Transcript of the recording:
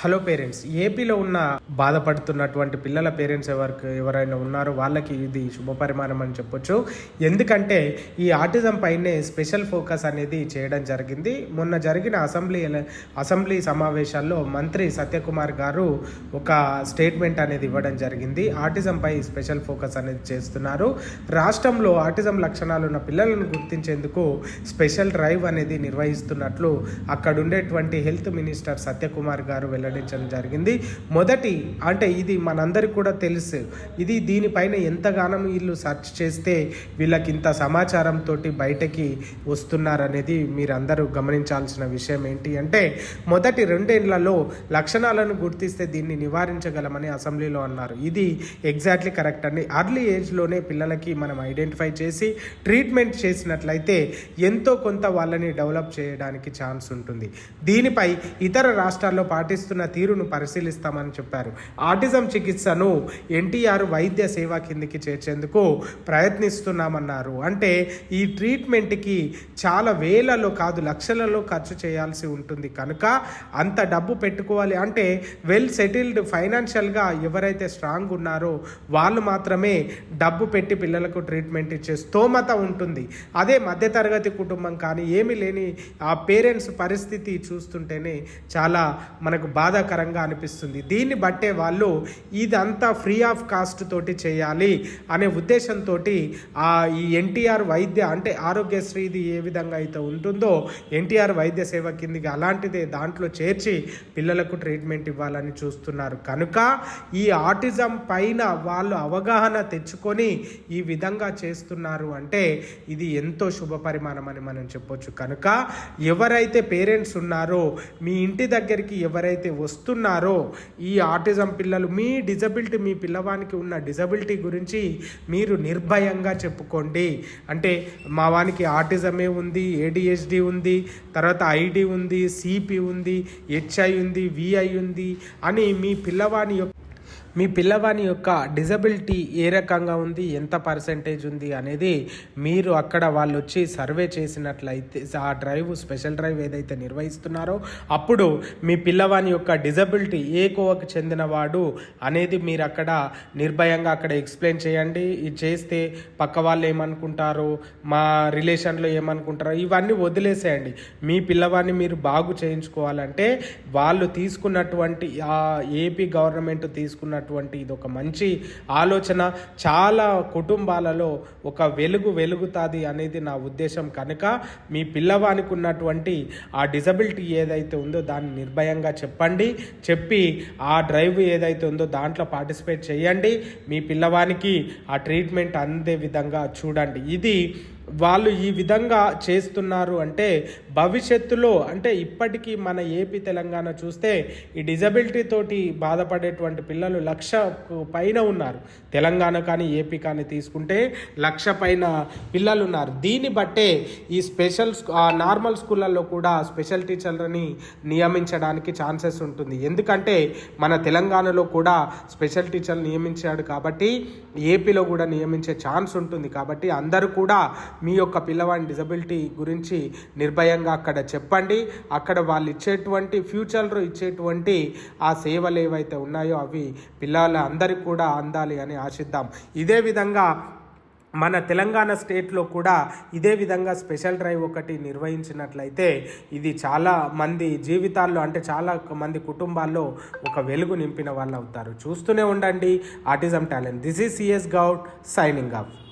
Hello parents ఏపీలో ఉన్న బాధపడుతున్నటువంటి పిల్లల పేరెంట్స్ ఎవరికి ఎవరైనా ఉన్నారో వాళ్ళకి ఇది శుభ పరిమాణం అని చెప్పొచ్చు. ఎందుకంటే ఈ ఆటిజం పైనే స్పెషల్ ఫోకస్ అనేది చేయడం జరిగింది. మొన్న జరిగిన అసెంబ్లీ అసెంబ్లీ సమావేశాల్లో మంత్రి సత్యకుమార్ గారు ఒక స్టేట్మెంట్ అనేది ఇవ్వడం జరిగింది. ఆటిజంపై స్పెషల్ ఫోకస్ అనేది చేస్తున్నారు. రాష్ట్రంలో ఆటిజం లక్షణాలు ఉన్న పిల్లలను గుర్తించేందుకు స్పెషల్ డ్రైవ్ అనేది నిర్వహిస్తున్నట్లు అక్కడుండేటువంటి హెల్త్ మినిస్టర్ సత్యకుమార్ గారు వెల్లడించడం జరిగింది. మొదటి అంటే ఇది మనందరికి కూడా తెలుసు. ఇది దీనిపైన ఎంతగానో వీళ్ళు సెర్చ్ చేస్తే వీళ్ళకి ఇంత సమాచారంతో బయటకి వస్తున్నారనేది మీరందరూ గమనించాల్సిన విషయం ఏంటి అంటే మొదటి రెండేళ్ళలో లక్షణాలను గుర్తిస్తే దీన్ని నివారించగలమని అసెంబ్లీలో అన్నారు. ఇది ఎగ్జాక్ట్లీ కరెక్ట్ అండి. అర్లీ ఏజ్లోనే పిల్లలకి మనం ఐడెంటిఫై చేసి ట్రీట్మెంట్ చేసినట్లయితే ఎంతో కొంత వాళ్ళని డెవలప్ చేయడానికి ఛాన్స్ ఉంటుంది. దీనిపై ఇతర రాష్ట్రాల్లో పాటిస్తున్న తీరును పరిశీలిస్తామని చెప్పారు. ఆటిజం చికిత్సను ఎన్టీఆర్ వైద్య సేవ కిందికి చేర్చేందుకు ప్రయత్నిస్తున్నామన్నారు. అంటే ఈ ట్రీట్మెంట్కి చాలా వేలలో కాదు లక్షలలో ఖర్చు చేయాల్సి ఉంటుంది. కనుక అంత డబ్బు పెట్టుకోవాలి. అంటే వెల్ సెటిల్డ్ ఫైనాన్షియల్గా ఎవరైతే స్ట్రాంగ్ ఉన్నారో వాళ్ళు మాత్రమే డబ్బు పెట్టి పిల్లలకు ట్రీట్మెంట్ ఇచ్చే స్తోమత ఉంటుంది. అదే మధ్యతరగతి కుటుంబం కానీ ఏమీ లేని ఆ పేరెంట్స్ పరిస్థితి చూస్తుంటేనే చాలా మనకు బాధాకరంగా అనిపిస్తుంది. దీన్ని బట్టే వాళ్ళు ఇదంతా ఫ్రీ ఆఫ్ కాస్ట్ తోటి చేయాలి అనే ఉద్దేశంతో ఆ ఈ ఎన్టీఆర్ వైద్య అంటే ఆరోగ్యశ్రీది ఏ విధంగా అయితే ఉంటుందో ఎన్టీఆర్ వైద్య సేవ కిందికి అలాంటిదే దాంట్లో చేర్చి పిల్లలకు ట్రీట్మెంట్ ఇవ్వాలని చూస్తున్నారు. కనుక ఈ ఆటిజం పైన వాళ్ళు అవగాహన తెచ్చుకొని ఈ విధంగా చేస్తున్నారు అంటే ఇది ఎంతో శుభ పరిమాణం అని మనం చెప్పొచ్చు. కనుక ఎవరైతే పేరెంట్స్ ఉన్నారో మీ ఇంటి దగ్గరికి ఎవరైతే వస్తున్నారో ఈ ఆటిజం పిల్లలు మీ డిజబిలిటీ మీ పిల్లవానికి ఉన్న డిజబిలిటీ గురించి మీరు నిర్భయంగా చెప్పుకోండి. అంటే మా వానికి ఆటిజమే ఉంది ఏడిహెచ్డి ఉంది తర్వాత ఐడి ఉంది సిపి ఉంది హెచ్ఐ ఉంది విఐ ఉంది అని మీ పిల్లవాని యొక్క మీ పిల్లవాని యొక్క డిజబిలిటీ ఏ రకంగా ఉంది ఎంత పర్సెంటేజ్ ఉంది అనేది మీరు అక్కడ వాళ్ళు వచ్చి సర్వే చేసినట్లయితే ఆ డ్రైవ్ స్పెషల్ డ్రైవ్ ఏదైతే నిర్వహిస్తున్నారో అప్పుడు మీ పిల్లవాని యొక్క డిజబిలిటీ ఏ కోవకు చెందినవాడు అనేది మీరు అక్కడ నిర్భయంగా అక్కడ ఎక్స్ప్లెయిన్ చేయండి. ఇది చేస్తే పక్క వాళ్ళు ఏమనుకుంటారో మా రిలేషన్లో ఏమనుకుంటారో ఇవన్నీ వదిలేసేయండి. మీ పిల్లవాడిని మీరు బాగు చేయించుకోవాలంటే వాళ్ళు తీసుకున్నటువంటి ఆ ఏపీ గవర్నమెంట్ తీసుకున్నట్టు తీసుకున్నటువంటి ఇది ఒక మంచి ఆలోచన. చాలా కుటుంబాలలో ఒక వెలుగు వెలుగుతుంది అనేది నా ఉద్దేశం. కనుక మీ పిల్లవానికి ఉన్నటువంటి ఆ డిజబిలిటీ ఏదైతే ఉందో దాన్ని నిర్భయంగా చెప్పండి. చెప్పి ఆ డ్రైవ్ ఏదైతే ఉందో దాంట్లో పార్టిసిపేట్ చేయండి. మీ పిల్లవానికి ఆ ట్రీట్మెంట్ అందే విధంగా చూడండి. ఇది వాళ్ళు ఈ విధంగా చేస్తున్నారు అంటే భవిష్యత్తులో అంటే ఇప్పటికీ మన ఏపీ తెలంగాణ చూస్తే ఈ డిజబిలిటీ తోటి బాధపడేటువంటి పిల్లలు లక్ష పైన ఉన్నారు. తెలంగాణ కానీ ఏపీ కానీ తీసుకుంటే లక్ష పైన పిల్లలు ఉన్నారు దీన్ని బట్టే ఈ స్పెషల్ స్కూ- నార్మల్ స్కూళ్ళల్లో కూడా స్పెషల్ టీచర్లని నియమించడానికి ఛాన్సెస్ ఉంటుంది. ఎందుకంటే మన తెలంగాణలో కూడా స్పెషల్ టీచర్లు నియమించాడు కాబట్టి ఏపీలో కూడా నియమించే ఛాన్స్ ఉంటుంది. కాబట్టి అందరూ కూడా మీ యొక్క పిల్లవాడి డిజబిలిటీ గురించి నిర్భయంగా అక్కడ చెప్పండి. అక్కడ వాళ్ళు ఇచ్చేటువంటి ఫ్యూచర్లో ఇచ్చేటువంటి ఆ సేవలు ఏవైతే ఉన్నాయో అవి పిల్లల అందరికీ కూడా అందాలి అని ఆశిద్దాం. ఇదే విధంగా మన తెలంగాణ స్టేట్లో కూడా ఇదే విధంగా స్పెషల్ డ్రైవ్ ఒకటి నిర్వహించినట్లయితే ఇది చాలా మంది జీవితాల్లో అంటే చాలా మంది కుటుంబాల్లో ఒక వెలుగు నింపిన వాళ్ళు అవుతారు చూస్తూనే ఉండండి. Autism talent. This is CS Goud signing off.